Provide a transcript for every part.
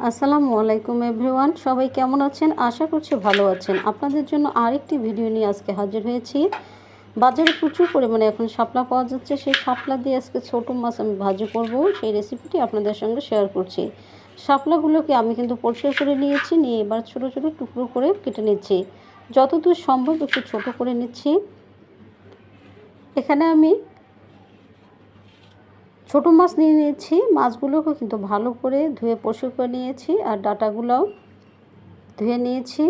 আসসালামু আলাইকুম এভরিওয়ান, সবাই কেমন আছেন? আশা করছি ভালো আছেন। আপনাদের জন্য আরেকটি ভিডিও নিয়ে আজকে হাজির হয়েছি। বাজারে প্রচুর পরিমাণে এখন শাপলা পাওয়া যাচ্ছে। সেই শাপলা দিয়ে আজকে ছোটো মাছ আমি ভাজি করব। সেই রেসিপিটি আপনাদের সঙ্গে শেয়ার করছি। শাপলাগুলোকে আমি কিন্তু পরিষ্কার করে নিয়েছি, নিয়ে এবার ছোটো ছোটো টুকরো করে কেটে নিচ্ছি। যতদূর সম্ভব একটু ছোট করে নিচ্ছি। এখানে আমি ছোটো মাছ নিয়ে নিয়েছি। মাছগুলোকে কিন্তু ভালো করে ধুয়ে পরিষ্কার করে নিয়েছি আর ডাটাগুলোও ধুয়ে নিয়েছি।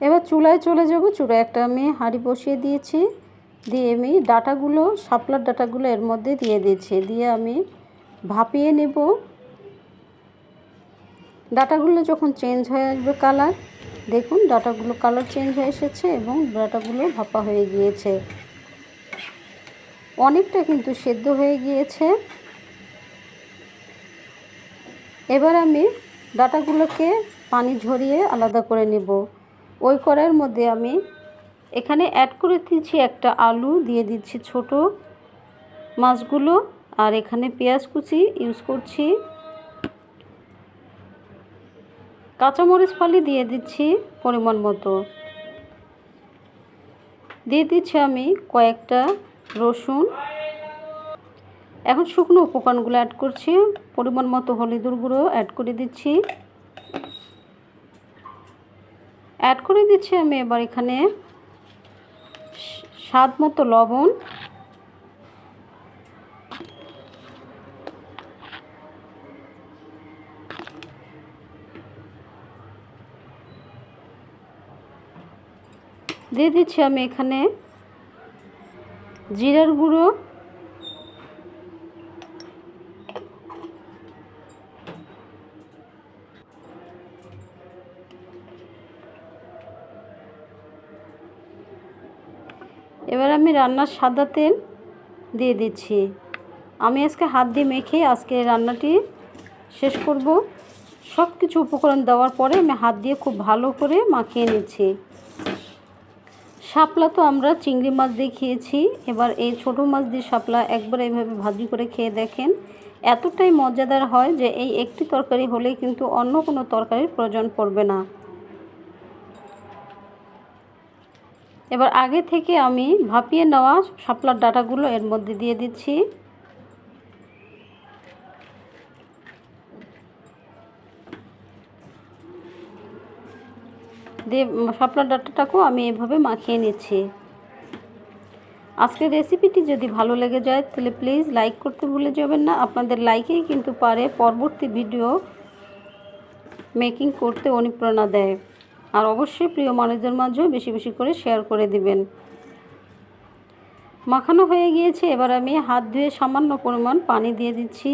এবার চুলায় চলে যাব। চুলায় একটা আমি হাঁড়ি বসিয়ে দিয়েছি। দিয়ে আমি ডাটাগুলো, শাপলার ডাটাগুলো এর মধ্যে দিয়ে দিয়েছি। দিয়ে আমি ভাপিয়ে নেব। ডাটাগুলো যখন চেঞ্জ হয়ে আসবে কালার দেখুন, ডাটাগুলো কালার চেঞ্জ হয়ে এসেছে এবং ডাটাগুলো ভাপা হয়ে গিয়েছে। অনেকটা কিন্তু সেদ্ধ হয়ে গিয়েছে। এবার আমি ডাটাগুলোকে পানি ঝরিয়ে আলাদা করে নেব। ওই কড়াইয়ের মধ্যে আমি এখানে অ্যাড করে দিচ্ছি একটা আলু, দিয়ে দিচ্ছি ছোট মাছগুলো, আর এখানে পেঁয়াজ কুচি ইউজ করছি। কাঁচামরিচ ফালি দিয়ে দিচ্ছি পরিমাণ মতো। দিয়ে দিচ্ছি আমি কয়েকটা রসুন। এখন শুকনো উপকরণগুলো অ্যাড করছি, পরিমাণ মতো হলুদের গুঁড়ো অ্যাড করে দিচ্ছি। অ্যাড করে দিচ্ছি আমি এবার এখানে স্বাদ মতো লবণ। দিয়ে দিচ্ছি আমি এখানে জিরার গুঁড়ো, এবার আমি রান্নার সাদা তেল দিয়ে দিচ্ছি। আমি আজকে হাত দিয়ে মেখে আজকে রান্নাটি শেষ করব। সব কিছু উপকরণ দেওয়ার পরে আমি হাত দিয়ে খুব ভালো করে মাখিয়ে নিচ্ছি। শাপলা তো আমরা চিংড়ি মাছ দিয়ে খেয়েছি। এবার এই ছোট মাছ দিয়ে শাপলা একবার এইভাবে ভাজি করে খেয়ে দেখেন। এতটাই মজাদার হয় যে এই একটি তরকারি হলে কিন্তু অন্য কোনো তরকারির প্রয়োজন পড়বে না। এবার আগে থেকে আমি ভাপিয়ে নেওয়া শাপলার ডাটাগুলো এর মধ্যে দিয়ে দিচ্ছি। দিয়ে শাপলার ডাটাটাকেও আমি এভাবে মাখিয়ে নিচ্ছি। আজকের রেসিপিটি যদি ভালো লেগে যায়, তাহলে প্লিজ লাইক করতে ভুলে যাবেন না। আপনাদের লাইকেই কিন্তু পারে, পরবর্তী ভিডিও মেকিং করতে অনুপ্রেরণা দেয়। আর অবশ্যই প্রিয় মানুষদের মাঝেও বেশি বেশি করে শেয়ার করে দিবেন। মাখানো হয়ে গিয়েছে, এবার আমি হাত ধুয়ে সামান্য পরিমাণ পানি দিয়ে দিচ্ছি।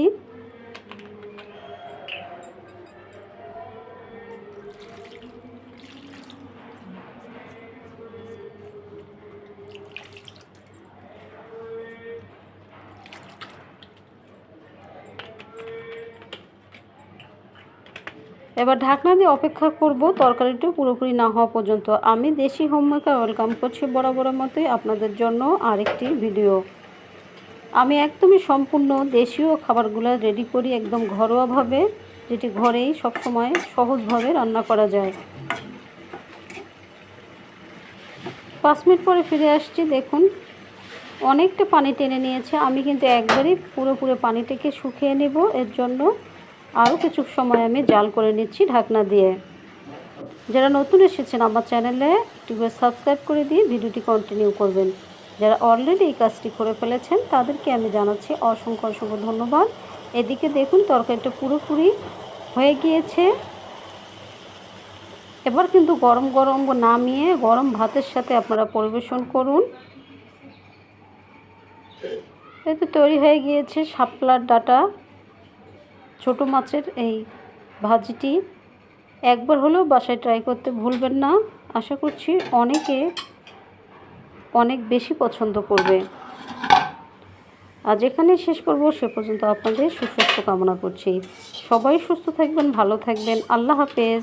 এবার ঢাকনা দিয়ে অপেক্ষা করব তরকারিটা পুরোপুরি না হওয়া পর্যন্ত। আমি দেশি হোমমেকার ওয়েলকাম করছি বরাবরের মতোই আপনাদের জন্য আরেকটি ভিডিও। আমি একদমই সম্পূর্ণ দেশীয় খাবারগুলো রেডি করি একদম ঘরোয়াভাবে, যেটি ঘরেই সবসময় সহজভাবে রান্না করা যায়। পাঁচ মিনিট পরে ফিরে আসছি, দেখুন। অনেকটা পানি টেনে নিয়েছে, আমি কিন্তু একবারই পুরোপুরি পানিটাকে শুকিয়ে নেব, এর জন্য আরও কিছু সময় আমি জাল করে নিচ্ছি ঢাকনা দিয়ে। যারা নতুন এসেছেন আমার চ্যানেলে, একটু সাবস্ক্রাইব করে দিয়ে ভিডিওটি কন্টিনিউ করবেন। যারা অলরেডি এই কাজটি করে ফেলেছেন, তাদেরকে আমি জানাচ্ছি অসংখ্য অসংখ্য ধন্যবাদ। এদিকে দেখুন, তরকারিটা পুরোপুরি হয়ে গিয়েছে। এবার কিন্তু গরম গরম নামিয়ে গরম ভাতের সাথে আপনারা পরিবেশন করুন। এই তো তৈরি হয়ে গিয়েছে শাপলার ডাটা। ছোট মাছের এই ভাজিটি একবার হলেও বাসায় ট্রাই করতে ভুলবেন না। আশা করছি অনেকে অনেক বেশি পছন্দ করবে। আজ এখানে শেষ করব। সে পর্যন্ত আপনাদের সুস্বাস্থ্য কামনা করছি। সবাই সুস্থ থাকবেন, ভালো থাকবেন। আল্লাহ হাফেজ।